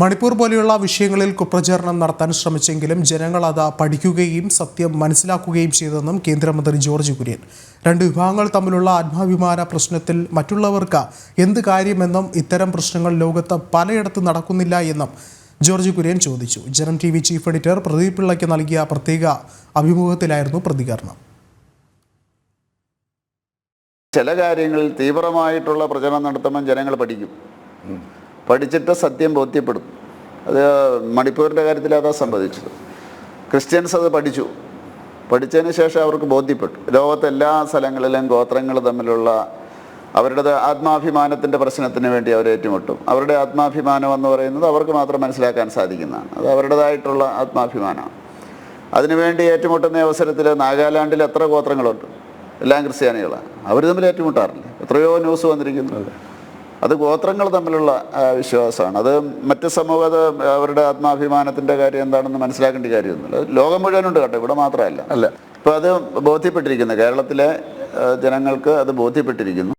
മണിപ്പൂർ പോലെയുള്ള വിഷയങ്ങളിൽ കുപ്രചാരണം നടത്താൻ ശ്രമിച്ചെങ്കിലും ജനങ്ങൾ അത് പഠിക്കുകയും സത്യം മനസ്സിലാക്കുകയും ചെയ്തെന്നും കേന്ദ്രമന്ത്രി ജോർജ് കുര്യൻ. രണ്ട് വിഭാഗങ്ങൾ തമ്മിലുള്ള ആത്മാഭിമാന പ്രശ്നത്തിൽ മറ്റുള്ളവർക്ക് എന്ത് കാര്യമെന്നും ഇത്തരം പ്രശ്നങ്ങൾ ലോകത്ത് പലയിടത്തും നടക്കുന്നില്ല എന്നും ജോർജ് കുര്യൻ ചോദിച്ചു. Janam T V chief editor Pradeep പിള്ളയ്ക്ക് നൽകിയ പ്രത്യേക അഭിമുഖത്തിലായിരുന്നു പ്രതികരണം. ചില കാര്യങ്ങളിൽ തീവ്രമായിട്ടുള്ള പ്രചരണം നടത്തുമ്പോൾ ജനങ്ങൾ പഠിക്കും. പഠിച്ചിട്ട് സത്യം ബോധ്യപ്പെടും അത് മണിപ്പൂരിന്റെ കാര്യത്തിൽ അതാ സംഭവിച്ചത്. ക്രിസ്ത്യൻസ് അത് പഠിച്ചു. പഠിച്ചതിന് ശേഷം അവർക്ക് ബോധ്യപ്പെട്ടു. ലോകത്തെ എല്ലാ സ്ഥലങ്ങളിലും ഗോത്രങ്ങൾ തമ്മിലുള്ള അവരുടെ ആത്മാഭിമാനത്തിന്റെ പ്രശ്നത്തിന് വേണ്ടി അവർ ഏറ്റുമുട്ടും. അവരുടെ ആത്മാഭിമാനം എന്ന് പറയുന്നത് അവർക്ക് മാത്രം മനസ്സിലാക്കാൻ സാധിക്കുന്നതാണ്. അത് അവരുടേതായിട്ടുള്ള ആത്മാഭിമാനമാണ്. അതിനുവേണ്ടി ഏറ്റുമുട്ടുന്ന അവസരത്തിൽ നാഗാലാൻഡിൽ എത്ര ഗോത്രങ്ങളുണ്ട്? എല്ലാം ക്രിസ്ത്യാനികളാണ്. അവർ തമ്മിൽ ഏറ്റുമുട്ടാറില്ല. എത്രയോ ന്യൂസ് വന്നിരിക്കുന്നു. അത് ഗോത്രങ്ങൾ തമ്മിലുള്ള വിശ്വാസമാണ്. അത് മറ്റ് സമൂഹത അവരുടെ ആത്മാഭിമാനത്തിന്റെ കാര്യം എന്താണെന്ന് മനസ്സിലാക്കേണ്ട കാര്യമൊന്നുമില്ല. ലോകം മുഴുവനുണ്ട് കേട്ടോ ഇവിടെ മാത്രമല്ല. അല്ല. ഇപ്പൊ അത് ബോധ്യപ്പെട്ടിരിക്കുന്നു. കേരളത്തിലെ ജനങ്ങൾക്ക് അത് ബോധ്യപ്പെട്ടിരിക്കുന്നു.